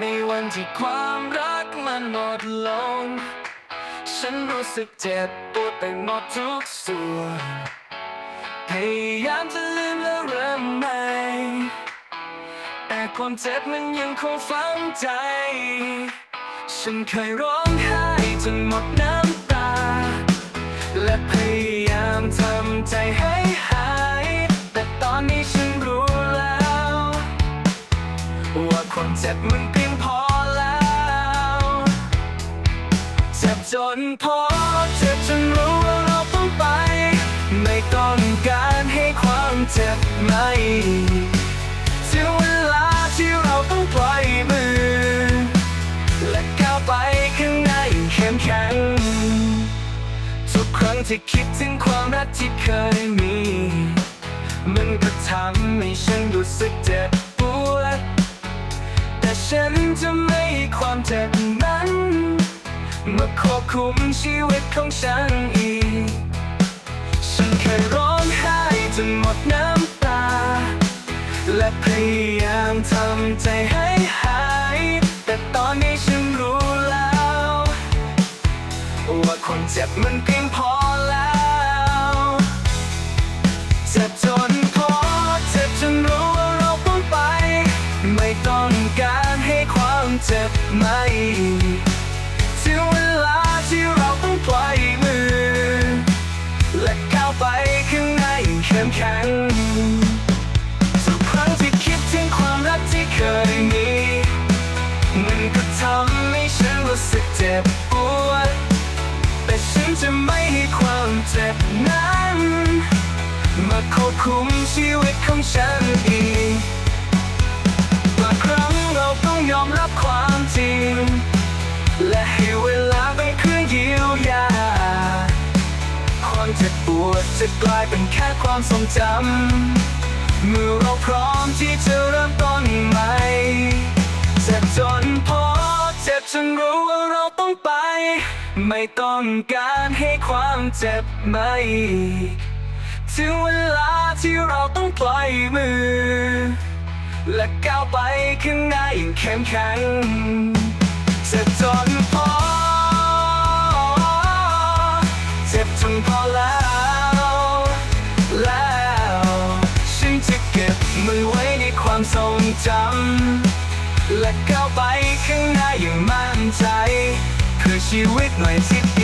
ในวันที่ความรักมันหมดลง ฉันรู้สึกเจ็บปวดไปหมดทุกส่วนพยายามจะลืมแล้วเริ่มใหม่ แต่ความเจ็บมันยังคงฝังใจ ฉันเคยร้องไห้จนหมดน้ำตา และพยายามทำใจให้หาย แต่ตอนนี้ฉันรู้แล้ว ว่าความเจ็บมันเพี จนพอเจ็บจนรู้ว่าเราต้องไป ไม่ต้องการให้ความเจ็บไม่ถึงเวลาที่เราต้องปล่อยมือ และก้าวไปข้างหน้าอย่างเข้มแข็งทุกครั้งที่คิดถึงความรักที่เคยมี มันก็ทำให้ฉันรู้สึกเจ็บปวด แต่ฉันจะไม่ให้ความเจ็บ มาควบคุมชีวิตของฉันอีก ฉันเคยร้องไห้จนหมดน้ำตา และพยายามทำใจให้หาย แต่ตอนนี้ฉันรู้แล้ว ว่าคนเจ็บมันเพียงพอแล้วเจ็บจนพอเจ็บจนรู้ว่าเราต้องไป ไม่ต้องการให้ความเจ็บไม่ ถึงเวลาที่เราต้องปล่อยมือ และก้าวไปข้างหน้าอย่างเข้มแข็งทุกครั้งที่คิดถึงความรักที่เคยมี มันก็ทำให้ฉันรู้สึกเจ็บปวด แต่ฉันจะไม่ให้ความเจ็บนั้น มาควบคุมชีวิตของฉันอีก จะกลายเป็นแค่ความทรงจำ เมื่อเราพร้อมที่จะเริ่มต้นใหม่เจ็บจนพอเจ็บจนรู้ว่าเราต้องไป ไม่ต้องการให้ความเจ็บไม่ถึงเวลาที่เราต้องปล่อยมือ และก้าวไปข้างหน้าอย่างเข้มแข็งเจ็บจน จำ และก้าวไปข้างหน้าอย่างมั่นใจเพื่อชีวิตหน่วยที่